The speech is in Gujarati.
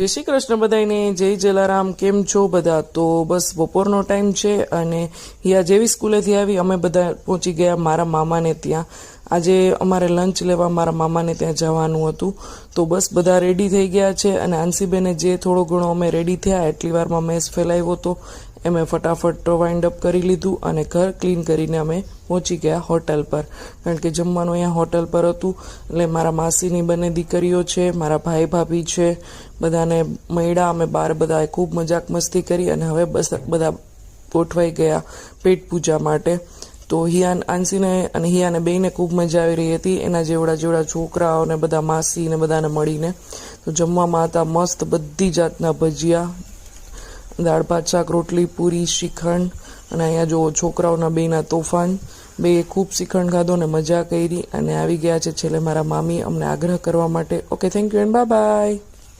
જય શ્રી કૃષ્ણ બધાને જય જલારામ, કેમ છો બધા? તો બસ બપોરનો ટાઈમ છે અને હિયા જેવી સ્કૂલેથી આવી, અમે બધા પહોંચી ગયા મારા મામાને ત્યાં. આજે અમારે લંચ લેવા મારા મામાને ત્યાં જવાનું હતું. તો બસ બધા રેડી થઈ ગયા છે અને આંસીબેને જે થોડો ઘણો અમે રેડી થયા, એટલી વારમાં મેસ ફેલાવ્યો હતો એમે ફટાફટ વાઇન્ડ અપ કરી લીધું અને ઘર ક્લીન કરીને અમે પહોંચી ગયા હોટલ પર. કારણ કે જમવાનું અહીંયા હોટલ પર હતું. એટલે મારા માસીની બંને દીકરીઓ છે, મારા ભાઈ ભાભી છે, બધાને મળ્યા. અમે બાર બધાએ ખૂબ મજાક મસ્તી કરી અને હવે બસ બધા ગોઠવાઈ ગયા પેટ પૂજા માટે. તો હિયાન આંસીને અને હિયાને બેયને ખૂબ મજા આવી રહી હતી. એના જેવડા જેવડા છોકરાઓ ને બધા માસી ને બધાને મળીને. તો જમવામાં હતા મસ્ત બધી જાતના ભજીયા, દાળ ભાત, શાક, રોટલી, પૂરી, શ્રીખંડ અને અહીંયા જો છોકરાઓના બેના તોફાન. બે ખૂબ શ્રીખંડ ખાધો ને મજા કરી અને આવી ગયા છે છેલ્લે મારા મામી. અમને આગ્રહ કરવા માટે. Okay thank you and bye bye